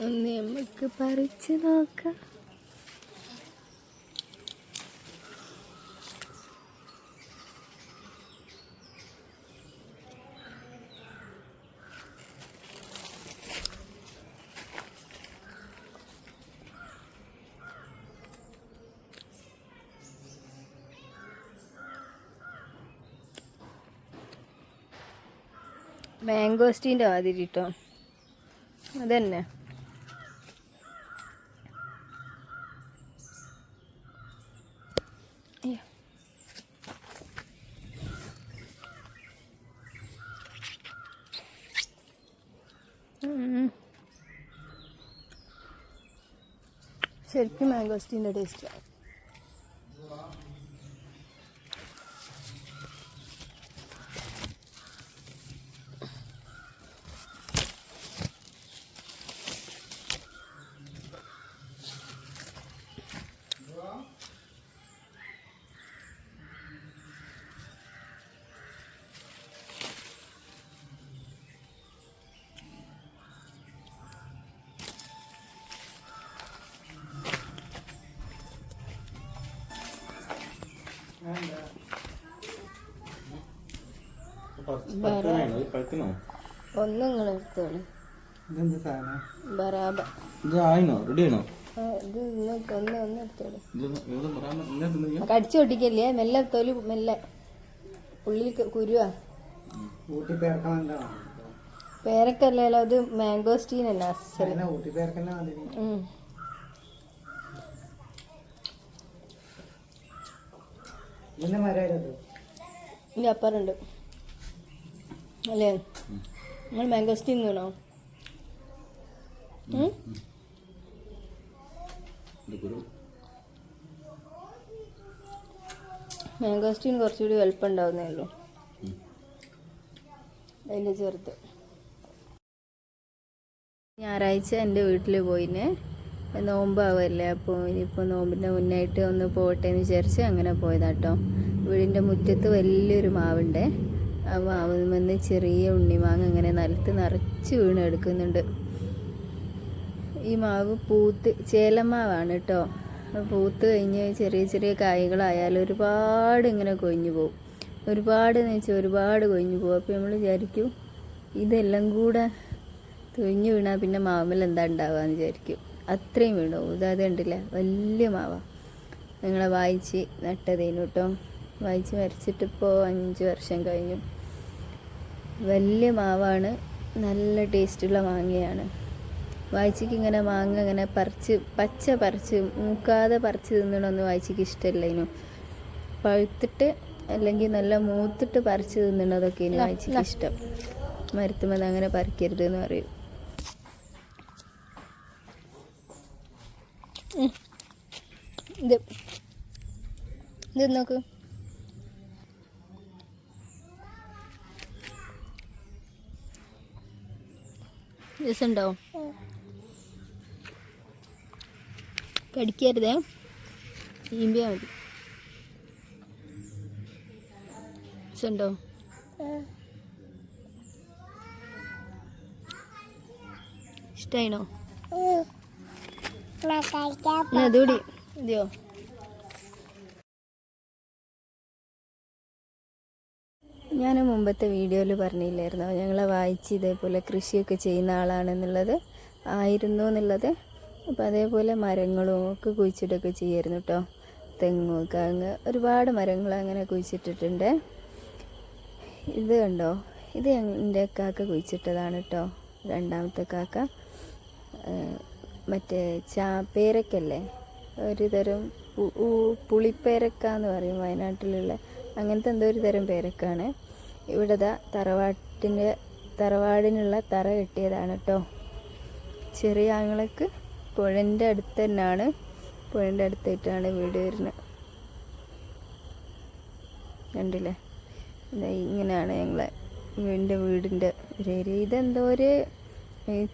ഒന്ന് നമുക്ക് പറിച്ചു നോക്കാം. മാംഗോസ്റ്റീന്റെ മാതിരി കേട്ടോ അതന്നെ. ശരിക്കും മാംഗോസ്റ്റീന്റെ ടേസ്റ്റാണ് ഒന്ന് നിങ്ങൾ എടുത്തോളൂ. ബറാബ. ഇത് ആ, ഒന്ന് ഒന്ന് എടുത്തോളൂ. കടിച്ചു പൊട്ടിക്കല്ലേ? മെല്ലെ തൊലി മെല്ലെ. ഉള്ളിൽ കുരുവാ. പേരക്കല്ലല്ലോ അത് മാംഗോസ്റ്റീൻ അല്ല അസൽ. അല്ലേ? നിങ്ങൾ മാംഗോസ്റ്റീൻ കുരു. മാംഗോസ്റ്റീൻ കുറച്ചുകൂടി വലുപ്പം ഉണ്ടാവുന്നേ ഉള്ളൂ. അതിന്റെ ചെറുത്. ഞായറാഴ്ച എന്റെ വീട്ടിൽ പോയിന്. നോമ്പാവല്ലേ അപ്പോൾ ഇനിയിപ്പോൾ നോമ്പിന്റെ മുന്നായിട്ട് ഒന്ന് പോകട്ടെ എന്ന് വിചാരിച്ച് അങ്ങനെ പോയതാട്ടോ. വീടിന്റെ മുറ്റത്ത് വലിയൊരു മാവുണ്ട്. നിന്ന് ചെറിയ ഉണ്ണിമാങ്ങ ഇങ്ങനെ നിലത്ത് നിറച്ച് വീണ് എടുക്കുന്നുണ്ട്. ഈ മാവ് പൂത്ത് ചേലമാവാണ് കേട്ടോ പൂത്ത് കഴിഞ്ഞ് ചെറിയ ചെറിയ കായ്കളായാലും ഒരുപാട് ഇങ്ങനെ കൊഴിഞ്ഞു പോകും ഒരുപാട് എന്ന് വെച്ചാൽ ഒരുപാട് കൊഴിഞ്ഞു പോകും അപ്പോൾ നമ്മൾ വിചാരിക്കും ഇതെല്ലാം കൂടെ തൊഴിഞ്ഞു വീണാൽ പിന്നെ മാവിൽ എന്താ ഉണ്ടാവുക എന്ന് വിചാരിക്കും. അത്രയും വീണു ഇതാത് കണ്ടില്ല? വലിയ മാവാ. നിങ്ങളെ വായിച്ച് നട്ടതേനു കേട്ടോ വായിച്ച് വരച്ചിട്ടിപ്പോൾ അഞ്ച് വർഷം കഴിഞ്ഞു. വലിയ മാവാണ് നല്ല ടേസ്റ്റുള്ള മാങ്ങയാണ്. വായിച്ചിക്ക് ഇങ്ങനെ മാങ്ങ ഇങ്ങനെ പറിച്ച് പച്ച പറിച്ച് മൂക്കാതെ പറിച്ച് തിന്നണമെന്ന് വായിച്ചിക്ക് ഇഷ്ടമല്ലേനു. പഴുത്തിട്ട് അല്ലെങ്കിൽ നല്ല മൂത്തിട്ട് പറിച്ച് തിന്നണതൊക്കെ ഇനി വായിച്ചിക്ക് ഇഷ്ടം. മരത്തുമെന്ന് അങ്ങനെ പറിക്കരുത് എന്ന് പറയും. ഇത്. ഇത് നോക്ക്. രസമുണ്ടോ കടിക്കരുതേ. ഈമ്പിയാ മതി. രസമുണ്ടോ? ഇഷ്ടായിനോ? അതുകൂടി ഇതെയോ ഞാൻ മുമ്പത്തെ വീഡിയോയിൽ പറഞ്ഞില്ലായിരുന്നു. ഞങ്ങളെ വായിച്ച് ഇതേപോലെ കൃഷിയൊക്കെ ചെയ്യുന്ന ആളാണെന്നുള്ളത് ആയിരുന്നു എന്നുള്ളത്. അപ്പോൾ അതേപോലെ മരങ്ങളും ഒക്കെ കുഴിച്ചിട്ടൊക്കെ ചെയ്യായിരുന്നു കേട്ടോ തെങ്ങ് കങ്ങ് ഒരുപാട് മരങ്ങൾ അങ്ങനെ കുഴിച്ചിട്ടിട്ടുണ്ട്. ഇത് കണ്ടോ? ഇത് എന്റെ കാക്ക കുഴിച്ചിട്ടതാണ് കേട്ടോ രണ്ടാമത്തെ കാക്ക. മറ്റേ ചാ പേരക്കല്ലേ? ഒരു തരം പുളിപ്പേരക്ക എന്ന് പറയും വയനാട്ടിലുള്ള. അങ്ങനത്തെ എന്തോ ഒരു തരം പേരക്കാണ്. ഇവിടെ ദാ തറവാട്ടിന്റെ തറവാടിനുള്ള തറ കെട്ടിയതാണ് കേട്ടോ ചെറിയ ആങ്ങളക്ക് പുഴന്റെ അടുത്ത് തന്നെയാണ് പുഴന്റെ അടുത്തായിട്ടാണ് വീട് വരുന്നത്. കണ്ടില്ലേ? ഇങ്ങനെയാണ് ഞങ്ങളെ എന്റെ വീടിന്റെ ഒരു ഏരിയ. ഇതെന്തോ ഒരു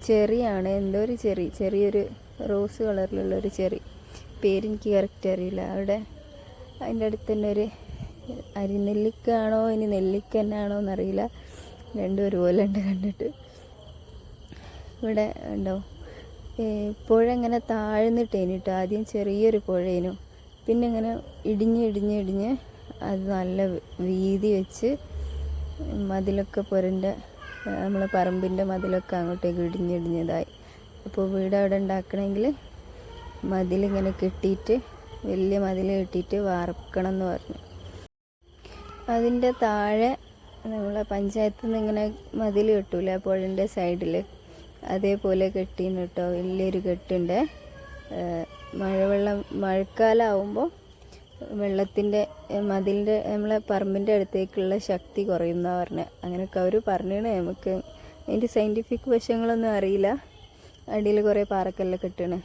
ചെറിയാണ്. എന്തോ ഒരു ചെറി ചെറിയൊരു റോസ് കളറിലുള്ള ഒരു ചെറി. പേരെനിക്ക് കറക്റ്റ് അറിയില്ല. അവിടെ അതിന്റെ അടുത്ത് തന്നെ ഒരു അരിനെല്ലിക്കാണോ ഇനി നെല്ലിക്ക തന്നെയാണോ എന്നറിയില്ല. രണ്ടും ഒരുപോലെ ഉണ്ട് കണ്ടിട്ട്. ഇവിടെ ഉണ്ടോ? പുഴ ഇങ്ങനെ താഴ്ന്നിട്ടേനു ആദ്യം ചെറിയൊരു പുഴയേനു. പിന്നെ ഇങ്ങനെ ഇടിഞ്ഞ് ഇടിഞ്ഞ് ഇടിഞ്ഞ് അത് നല്ല വീതി വെച്ച് മതിലൊക്കെ പുരന്റെ നമ്മളെ പറമ്പിന്റെ മതിലൊക്കെ അങ്ങോട്ടേക്ക് ഇടിഞ്ഞിടിഞ്ഞതായി അപ്പോൾ വീട് അവിടെ ഉണ്ടാക്കണമെങ്കിൽ മതിലിങ്ങനെ കെട്ടിയിട്ട് വലിയ മതിൽ കെട്ടിയിട്ട് വാർക്കണം എന്ന് പറഞ്ഞു. അതിന്റെ താഴെ നമ്മളെ പഞ്ചായത്തിൽ നിന്ന് ഇങ്ങനെ മതിൽ കെട്ടൂല പുഴന്റെ സൈഡിൽ അതേപോലെ കെട്ടിന്ന് കേട്ടോ. വലിയൊരു കെട്ടുണ്ട്. മഴവെള്ളം മഴക്കാലമാവുമ്പോൾ വെള്ളത്തിന്റെ മതിലിന്റെ നമ്മളെ പറമ്പിന്റെ അടുത്തേക്കുള്ള ശക്തി കുറയുന്ന പറഞ്ഞത് അങ്ങനെയൊക്കെ അവർ പറഞ്ഞാണ്. നമുക്ക് അതിന്റെ സയന്റിഫിക് വശങ്ങളൊന്നും അറിയില്ല. അടിയിൽ കുറേ പാറക്കല്ല് കെട്ടണ്